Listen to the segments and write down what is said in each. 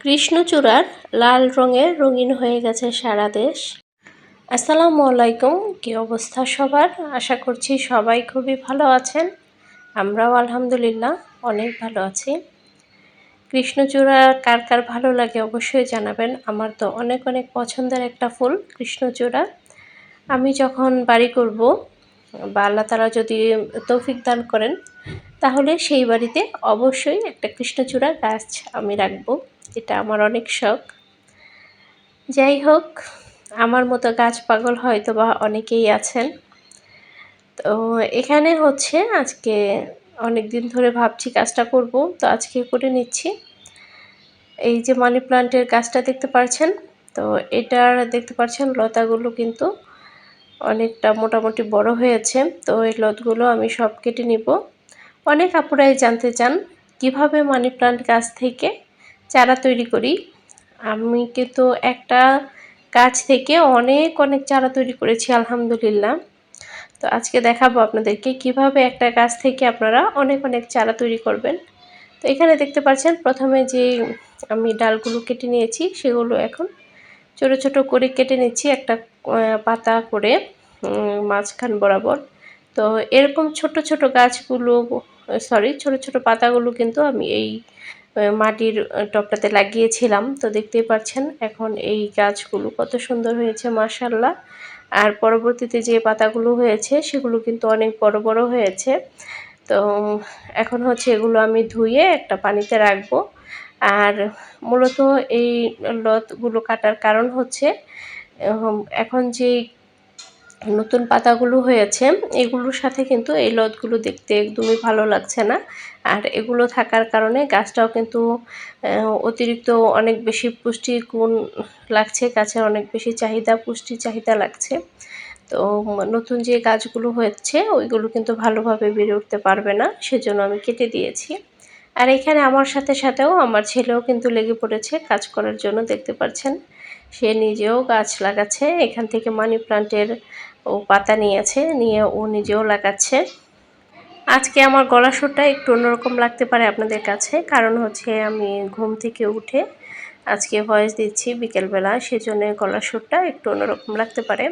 কৃষ্ণচূড়ার লাল রঙে রঙিন হয়ে গেছে সারা দেশ। আসসালামু আলাইকুম, কী অবস্থা সবার? আশা করছি সবাই খুবই ভালো আছেন। আমরাও আলহামদুলিল্লাহ অনেক ভালো আছি। কৃষ্ণচূড়া কার কার ভালো লাগে অবশ্যই জানাবেন। আমার তো অনেক অনেক পছন্দের একটা ফুল কৃষ্ণচূড়া। আমি যখন বাড়ি করব বা আল্লাহ তারা যদি তৌফিক দান করেন, তাহলে সেই বাড়িতে অবশ্যই একটা কৃষ্ণচূড়া গাছ আমি রাখব। এটা আমার অনেক শখ। যাই হোক, আমার মতো গাছ পাগল হয়তো বা অনেকেই আছেন। তো এখানে হচ্ছে আজকে অনেক দিন ধরে ভাবছি কাজটা করব, তো আজকে করে নিচ্ছি। এই যে মানি প্লান্টের গাছটা দেখতে পাচ্ছেন তো এটার দেখতে পাচ্ছেন লতাগুলো কিন্তু অনেকটা মোটামুটি বড় হয়েছে। তো এই লতগুলো আমি সব কেটে নিব। অনেক আপুরাই জানতে চান, কীভাবে মানি প্লান্ট গাছ থেকে চারা তৈরি করি। আমি কিন্তু একটা গাছ থেকে অনেক অনেক চারা তৈরি করেছি, আলহামদুলিল্লাহ। তো আজকে দেখাবো আপনাদেরকে কীভাবে একটা গাছ থেকে আপনারা অনেক অনেক চারা তৈরি করবেন। তো এখানে দেখতে পাচ্ছেন, প্রথমে যে আমি ডালগুলো কেটে নিয়েছি, সেগুলো এখন ছোট ছোট করে কেটে নিচ্ছি একটা পাতা করে মাঝখান বরাবর। তো এরকম ছোট ছোট গাছগুলো সরি ছোট ছোট পাতাগুলো কিন্তু আমি এই মাটির টপটাতে লাগিয়েছিলাম। তো দেখতেই পাচ্ছেন এখন এই গাছগুলো কত সুন্দর হয়েছে মার্শাল্লাহ আর পরবর্তীতে যে পাতাগুলো হয়েছে, সেগুলো কিন্তু অনেক বড় বড় হয়েছে। তো এখন হচ্ছে এগুলো আমি ধুয়ে একটা পানিতে রাখব। আর মূলত এই লতগুলো কাটার কারণ হচ্ছে এখন যে নতুন পাতাগুলো হয়েছে, এগুলোর সাথে কিন্তু এই লতগুলো দেখতে একদমই ভালো লাগছে না। আর এগুলো থাকার কারণে গাছটাও কিন্তু অতিরিক্ত অনেক বেশি পুষ্টি গুণ লাগছে, গাছের অনেক বেশি চাহিদা, পুষ্টি চাহিদা লাগছে। তো নতুন যে গাছগুলো হয়েছে, ওইগুলো কিন্তু ভালোভাবে বেড়ে উঠতে পারবে না, সেজন্য আমি কেটে দিয়েছি। আর এখানে আমার সাথে সাথেও আমার ছেলেও কিন্তু লেগে পড়েছে, কাজ করার জন্য দেখতে পাচ্ছেন সে নিজেও গাছ লাগাচ্ছে, এখান থেকে মানি প্লান্টের ও পাতা নিয়েছে নিয়ে ও নিজেও লাগাচ্ছে। আজকে আমার গলা সুরটা একটু অন্যরকম লাগতে পারে আপনাদের কাছে, কারণ হচ্ছে আমি ঘুম থেকে উঠে আজকে ভয়েস দিচ্ছি বিকেলবেলা, সেজন্য গলার সুরটা একটু অন্যরকম লাগতে পারে।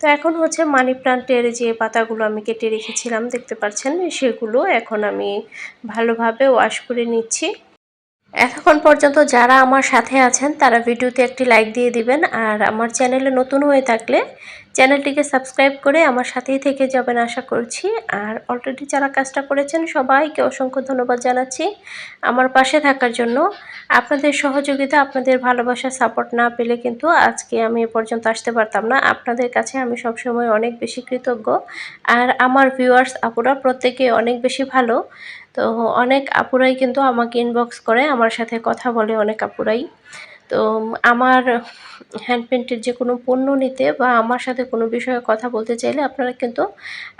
তো এখন হচ্ছে মানি প্লান্টের যে পাতাগুলো আমি কেটে রেখেছিলাম, দেখতে পাচ্ছেন? সেগুলো এখন আমি ভালোভাবে ওয়াশ করে নিচ্ছি। এতক্ষণ পর্যন্ত যারা আমার সাথে আছেন, তারা ভিডিওতে একটি লাইক দিয়ে দিবেন। আর আমার চ্যানেলে নতুন হয়ে থাকলে চ্যানেলটিকে সাবস্ক্রাইব করে আমার সাথেই থেকে যাবেন আশা করছি। আর অলরেডি যারা কাজটা করেছেন, সবাইকে অসংখ্য ধন্যবাদ জানাচ্ছি আমার পাশে থাকার জন্য। আপনাদের সহযোগিতা, আপনাদের ভালোবাসা সাপোর্ট না পেলে কিন্তু আজকে আমি এ পর্যন্ত আসতে পারতাম না। আপনাদের কাছে আমি সবসময় অনেক বেশি কৃতজ্ঞ। আর আমার ভিউয়ার্স আপুরা প্রত্যেকে অনেক বেশি ভালো। তো অনেক আপুরাই কিন্তু আমাকে ইনবক্স করে, আমার সাথে কথা বলে অনেক আপুরাই। তো আমার হ্যান্ড পেন্টের যে কোনো পণ্য নিতে বা আমার সাথে কোনো বিষয়ে কথা বলতে চাইলে আপনারা কিন্তু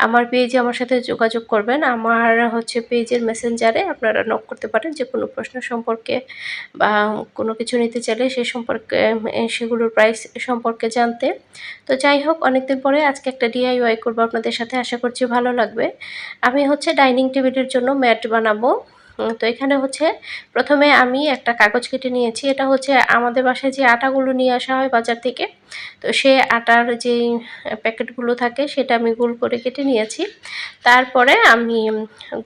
আমার পেজে আমার সাথে যোগাযোগ করবেন। আমার হচ্ছে পেজের মেসেঞ্জারে আপনারা নক করতে পারেন যে কোনো প্রশ্ন সম্পর্কে বা কোনো কিছু নিতে চাইলে সে সম্পর্কে সেগুলোর প্রাইস সম্পর্কে জানতে। তো যাই হোক, অনেকদিন পরে আজকে একটা ডিআইওয়াই করব আপনাদের সাথে। আশা করছি ভালো লাগবে। আমি হচ্ছে ডাইনিং টেবিলের জন্য ম্যাট বানাবো। তো এখানে হচ্ছে প্রথমে আমি একটা কাগজ কেটে নিয়েছি। এটা হচ্ছে আমাদের বাসায় যে আটাগুলো নিয়ে আসা হয় বাজার থেকে, তো সে আটার যে প্যাকেটগুলো থাকে সেটা আমি গোল করে কেটে নিয়েছি। তারপরে আমি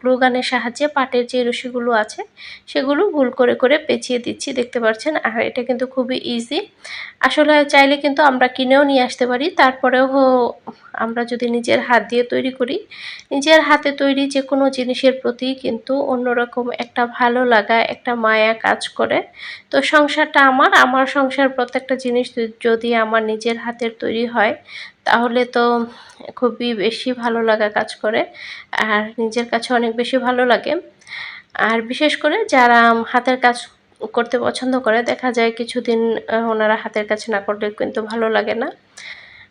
গ্লুগানের সাহায্যে পাটের যে রশিগুলো আছে সেগুলো গোল করে করে পেঁচিয়ে দিচ্ছি, দেখতে পাচ্ছেন? আর এটা কিন্তু খুবই ইজি আসলে চাইলে কিন্তু আমরা কিনেও নিয়ে আসতে পারি, তারপরেও আমরা যদি নিজের হাত দিয়ে তৈরি করি, নিজের হাতে তৈরি যে কোনো জিনিসের প্রতি কিন্তু অন্যরকম একটা ভালো লাগা, একটা মায়া কাজ করে। তো সংসারটা আমার আমার সংসার প্রত্যেকটা জিনিস যদি আমার নিজের হাতের তৈরি হয়, তাহলে তো খুবই বেশি ভালো লাগা কাজ করে, আর নিজের কাছে অনেক বেশি ভালো লাগে। আর বিশেষ করে যারা হাতের কাজ করতে পছন্দ করে, দেখা যায় কিছুদিন ওনারা হাতের কাছে না করলে কিন্তু ভালো লাগে না।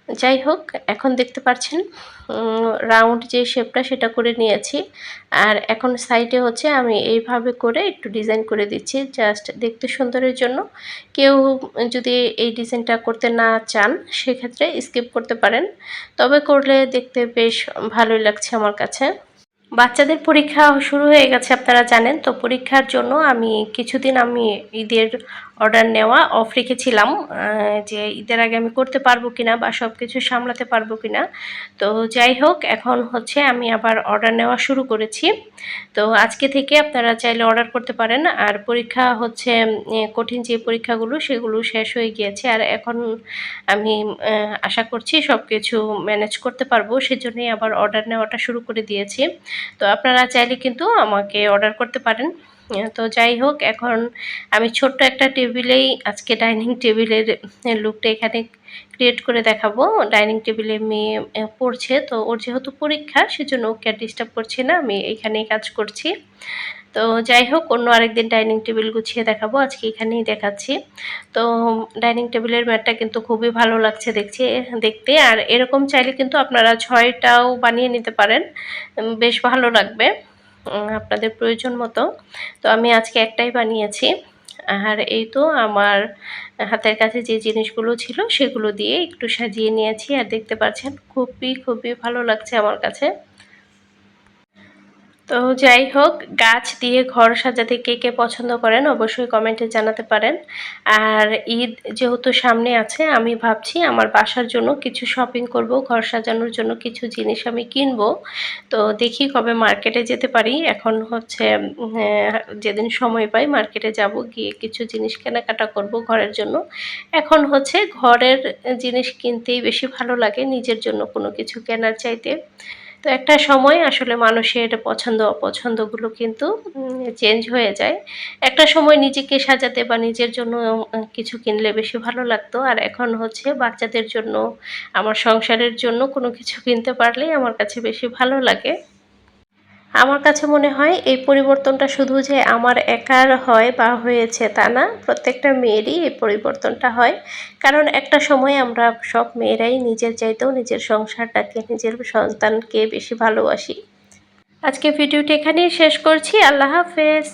যাই হোক, এখন দেখতে পাচ্ছেন রাউন্ড যে শেপটা সেটা করে নিয়েছি। আর এখন সাইডে হচ্ছে আমি এইভাবে করে একটু ডিজাইন করে দিচ্ছি জাস্ট দেখতে সুন্দরের জন্য। কেউ যদি এই ডিজাইনটা করতে না চান, সেক্ষেত্রে স্কিপ করতে পারেন। তবে করলে দেখতে বেশ ভালোই লাগছে আমার কাছে। বাচ্চাদের পরীক্ষা শুরু হয়ে গেছে, আপনারা জানেন। তো পরীক্ষার জন্য আমি কিছুদিন আমি ঈদের অর্ডার নেওয়া অফ রেখেছিলাম যে ঈদের আগে আমি করতে পারব কিনা বা সব কিছু সামলাতে পারব কিনা। তো যাই হোক, এখন হচ্ছে আমি আবার অর্ডার নেওয়া শুরু করেছি। তো আজকে থেকে আপনারা চাইলে অর্ডার করতে পারেন। আর পরীক্ষা হচ্ছে কঠিন যে পরীক্ষাগুলো, সেগুলো শেষ হয়ে গিয়েছে। আর এখন আমি আশা করছি সব কিছু ম্যানেজ করতে পারব। সেজন্যই আবার অর্ডার নেওয়াটা শুরু করে দিয়েছি। তো আপনারা চাইলে কিন্তু আমাকে অর্ডার করতে পারেন। তো যাই হোক, এখন আমি ছোট্ট একটা টেবিলেই আজকে ডাইনিং টেবিলের লুকটা এখানে ক্রিয়েট করে দেখাবো। ডাইনিং টেবিলে মেয়ে পড়ছে। তো ওর যেহেতু পরীক্ষা, সেজন্য ওকে আর ডিস্টার্ব করছি না। আমি এখানেই কাজ করছি। তো যাই হোক, অন্য আরেকদিন ডাইনিং টেবিল গুছিয়ে দেখাবো। আজকে এখানেই দেখাচ্ছি। তো ডাইনিং টেবিলের ম্যাটটা কিন্তু খুবই ভালো লাগছে দেখছি, দেখতে। আর এরকম চাইলে কিন্তু আপনারা ছয়টাও বানিয়ে নিতে পারেন। বেশ ভালো লাগবে আপনাদের প্রয়োজন মতো। তো আমি আজকে একটাই বানিয়েছি। আর এই তো আমার হাতের কাছে যে জিনিসগুলো ছিল সেগুলো দিয়ে একটু সাজিয়ে নিয়েছি। আর দেখতে পাচ্ছেন, খুবই খুবই ভালো লাগছে আমার কাছে। তো যাই হোক, গাছ দিয়ে ঘর সাজাতে কে কে পছন্দ করেন অবশ্যই কমেন্টে জানাতে পারেন। আর ঈদ যেহেতু সামনে আছে, আমি ভাবছি আমার বাসার জন্য কিছু শপিং করব, ঘর সাজানোর জন্য কিছু জিনিস আমি কিনব। তো দেখি কবে মার্কেটে যেতে পারি। এখন হচ্ছে যেদিন সময় পাই মার্কেটে যাব, গিয়ে কিছু জিনিস কেনাকাটা করব ঘরের জন্য। এখন হচ্ছে ঘরের জিনিস কিনতেই বেশি ভালো লাগে, নিজের জন্য কোনো কিছু কেনার চাইতে। তো একটা সময় আসলে মানুষের পছন্দ, অপছন্দগুলো কিন্তু চেঞ্জ হয়ে যায়। একটা সময় নিজেকে সাজাতে বা নিজের জন্য কিছু কিনলে বেশি ভালো লাগতো। আর এখন হচ্ছে বাচ্চাদের জন্য, আমার সংসারের জন্য কোনো কিছু কিনতে পারলেই আমার কাছে বেশি ভালো লাগে। আমার কাছে মনে হয় এই পরিবর্তনটা শুধু যে আমার একার হয় বা হয়েছে তা না, প্রত্যেকটা মেয়েরই এই পরিবর্তনটা হয়। কারণ একটা সময় আমরা সব মেয়েরাই নিজের চাইতেও নিজের সংসারটাকে, নিজের সন্তানকে বেশি ভালোবাসি। আজকে ভিডিওটি এখানেই শেষ করছি। আল্লাহ হাফেজ।